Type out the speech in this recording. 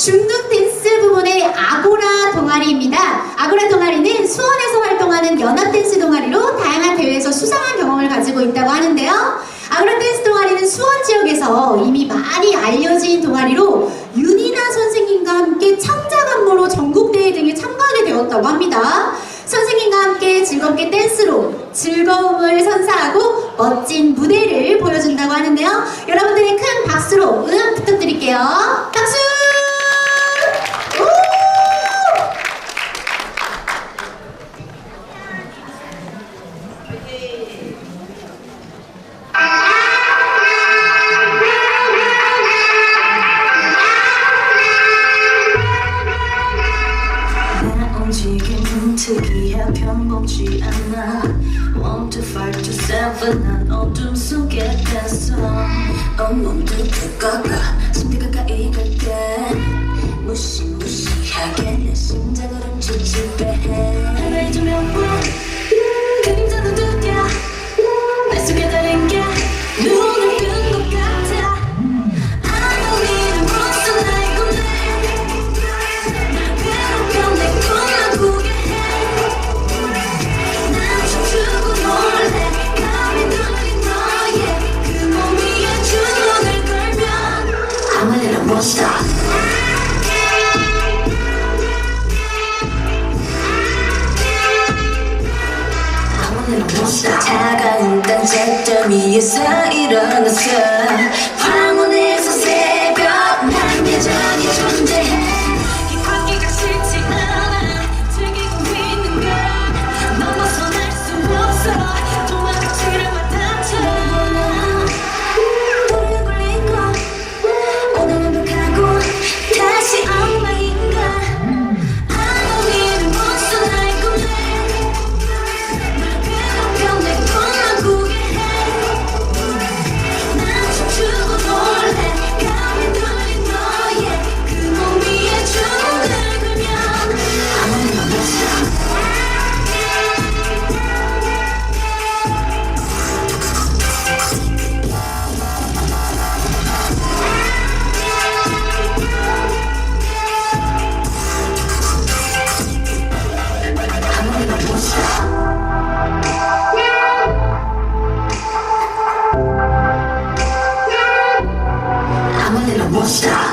중등 댄스 부문의 아고라 동아리입니다. 아고라 동아리는 수원에서 활동하는 연합 댄스 동아리로 다양한 대회에서 수상한 경험을 가지고 있다고 하는데요. 아고라 댄스 동아리는 수원 지역에서 이미 많이 알려진 동아리로 윤이나 선생님과 함께 창작 안무로 전국대회 등에 참가하게 되었다고 합니다. 선생님과 함께 즐겁게 댄스로 즐거움을 선사하고 멋진 무대를 보여준다고 하는데요. 여러분들의 큰 박수로 응원 부탁드릴게요. 박수! 특이해 평범치 않아. Want to fight yourself 난 어둠 속에 댄서. 온몸도 뜨거워 숨기 가까이 갈때 차가운 단짝들 위에서 일어났어 buscar.